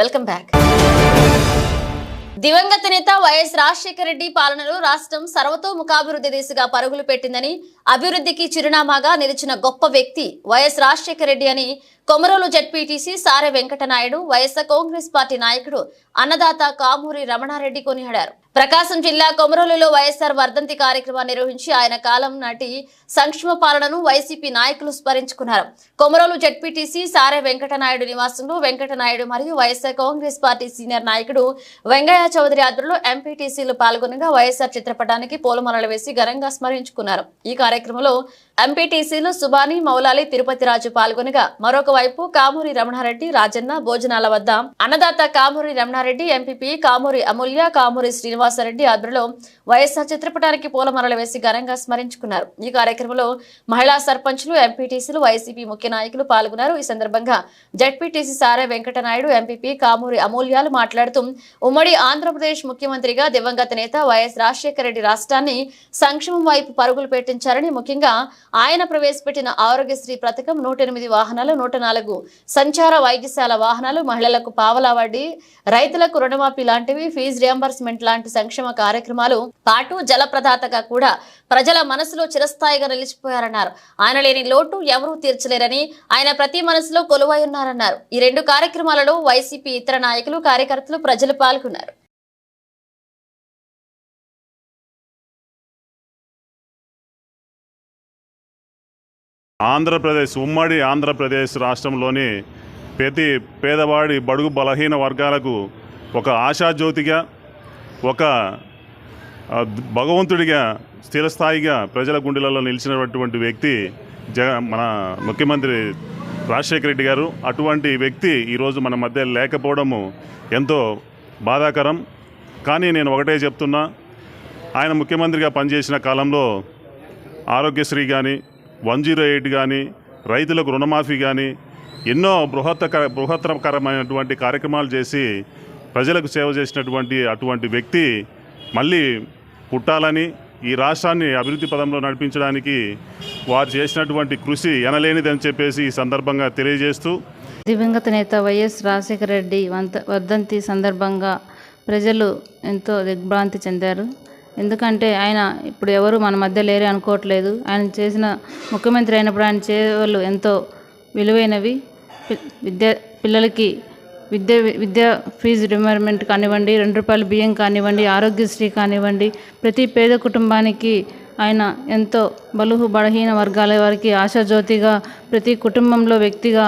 Welcome back. దివంగత నేత YS Rajasekhara Reddy పాలనలో రాష్ట్రం సర్వతోముఖాభివృద్ధి దిశగా పరుగులు పెట్టిందని అభివృద్ధికి చిరునామాగా నిలిచిన గొప్ప వ్యక్తి వైఎస్ రాజశేఖర రెడ్డి అని కొమరోలు జడ్పీటీసీ సారె వెంకటనాయుడు వైఎస్ఆర్ కాంగ్రెస్ పార్టీ నాయకుడు అన్నదాత కామూరి రమణారెడ్డి కొనియాడారు. ప్రకాశం జిల్లా కొమరోలులో వైఎస్ఆర్ వర్ధంతి కార్యక్రమాన్ని నిర్వహించి ఆయన కాలం నాటి సంక్షేమ పాలనను వైసీపీ నాయకులు స్మరించుకున్నారు. కొమరోలు జడ్పీటీసీ సారె వెంకటనాయుడు నివాసంలో వెంకటనాయుడు మరియు వైఎస్ఆర్ కాంగ్రెస్ పార్టీ సీనియర్ నాయకుడు వెంగయ్య చౌదరి ఆధ్వర్యంలో ఎంపీటీసీలు పాల్గొనగా వైఎస్ఆర్ చిత్రపటానికి పూలమాలలు వేసి ఘనంగా స్మరించుకున్నారు. ఈ కార్యక్రమంలో ఎంపీటీసీలు సుబాని మౌలాలి తిరుపతి రాజు పాల్గొనగా మరొక వైపు కామూరి రమణారెడ్డి రాజన్న భోజనాల వద్ద. అన్నదాత కామూరి రమణారెడ్డి ఎంపీపీ కామూరి అమూల్య కామూరి శ్రీనివాసరెడ్డి ఆధ్వర్యంలో వైఎస్ఆర్ చిత్రపటానికి పూలమరలు వేసి ఘనంగా స్మరించుకున్నారు. ఈ కార్యక్రమంలో మహిళా సర్పంచులు ఎంపీటీసీలు వైసీపీ ముఖ్య నాయకులు పాల్గొన్నారు. ఈ సందర్భంగా జడ్పీటీసీ సారే వెంకటనాయుడు ఎంపీపీ కామూరి అమూల్యాలు మాట్లాడుతూ ఉమ్మడి ఆంధ్రప్రదేశ్ ముఖ్యమంత్రిగా దివంగత నేత వైఎస్ రాజశేఖర రెడ్డి రాష్ట్రాన్ని సంక్షేమం వైపు పరుగులు పెట్టించారని ముఖ్యంగా ఆయన ప్రవేశపెట్టిన ఆరోగ్యశ్రీ పథకం నూట ఎనిమిది వాహనాలు నూట నాలుగు సంచార వైద్యశాల వాహనాలు మహిళలకు పావలా వడ్డీ రైతులకు రుణమాఫీ లాంటివి ఫీజు రియంబర్స్మెంట్ లాంటి సంక్షేమ కార్యక్రమాలు పాటు జలప్రదాతగా కూడా ప్రజల మనసులో చిరస్థాయిగా నిలిచిపోయారన్నారు. ఆయన లేని లోటు ఎవరూ తీర్చలేరని ఆయన ప్రతి మనసులో కొలువై ఉన్నారన్నారు. ఈ రెండు కార్యక్రమాలలో వైసీపీ ఇతర నాయకులు కార్యకర్తలు ప్రజలు పాల్గొన్నారు. ఆంధ్రప్రదేశ్ ఉమ్మడి ఆంధ్రప్రదేశ్ రాష్ట్రంలోని ప్రతి పేదవాడి బడుగు బలహీన వర్గాలకు ఒక ఆశాజ్యోతిగా ఒక భగవంతుడిగా స్థిరస్థాయిగా ప్రజల గుండెలలో నిలిచినటువంటి వ్యక్తి జగ మన ముఖ్యమంత్రి రాజశేఖర రెడ్డి గారు. అటువంటి వ్యక్తి ఈరోజు మన మధ్య లేకపోవడము ఎంతో బాధాకరం. కానీ నేను ఒకటే చెప్తున్నా ఆయన ముఖ్యమంత్రిగా పనిచేసిన కాలంలో ఆరోగ్యశ్రీ కానీ వన్ జీరో ఎయిట్ కానీ రైతులకు రుణమాఫీ కానీ ఎన్నో బృహత్తకర బృహత్తరకరమైనటువంటి కార్యక్రమాలు చేసి ప్రజలకు సేవ చేసినటువంటి అటువంటి వ్యక్తి మళ్ళీ పుట్టాలని ఈ రాష్ట్రాన్ని అభివృద్ధి పదంలో నడిపించడానికి వారు చేసినటువంటి కృషి ఎనలేనిదని చెప్పేసి ఈ సందర్భంగా తెలియజేస్తూ దివంగత నేత వైఎస్ రాజశేఖర రెడ్డి వంత వర్ధంతి సందర్భంగా ప్రజలు ఎంతో దిగ్భ్రాంతి చెందారు. ఎందుకంటే ఆయన ఇప్పుడు ఎవరు మన మధ్య లేరు అనుకోవట్లేదు. ఆయన చేసిన ముఖ్యమంత్రి అయినప్పుడు ఆయన సేవలు ఎంతో విలువైనవి. విద్య పిల్లలకి విద్య విద్య ఫీజు రిమర్మెంట్ కానివ్వండి రెండు రూపాయల బియ్యం కానివ్వండి ఆరోగ్యశ్రీ కానివ్వండి ప్రతి పేద కుటుంబానికి ఆయన ఎంతో బలుహు బలహీన వర్గాల వారికి ఆశాజ్యోతిగా ప్రతి కుటుంబంలో వ్యక్తిగా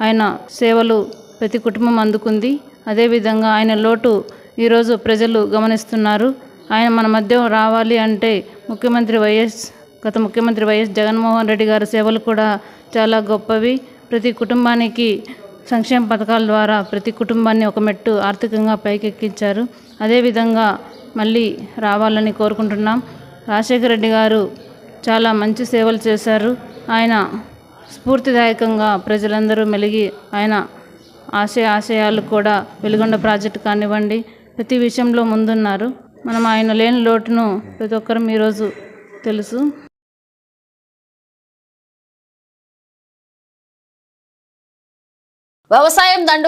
ఆయన సేవలు ప్రతి కుటుంబం అందుకుంది. అదేవిధంగా ఆయన లోటు ఈరోజు ప్రజలు గమనిస్తున్నారు. ఆయన మన మధ్య రావాలి అంటే ముఖ్యమంత్రి వైఎస్ గత ముఖ్యమంత్రి వైఎస్ జగన్మోహన్ రెడ్డి గారి సేవలు కూడా చాలా గొప్పవి. ప్రతి కుటుంబానికి సంక్షేమ పథకాల ద్వారా ప్రతి కుటుంబాన్ని ఒక మెట్టు ఆర్థికంగా పైకెక్కించారు. అదేవిధంగా మళ్ళీ రావాలని కోరుకుంటున్నాం. రాజశేఖర రెడ్డి గారు చాలా మంచి సేవలు చేశారు. ఆయన స్ఫూర్తిదాయకంగా ప్రజలందరూ మెలిగి ఆయన ఆశయ ఆశయాలు కూడా వెలుగొండ ప్రాజెక్టు కానివ్వండి ప్రతి విషయంలో ముందున్నారు. మనం ఆయన లేని లోటును ప్రతి ఒక్కరం ఈరోజు తెలుసు. వ్యవసాయం దండు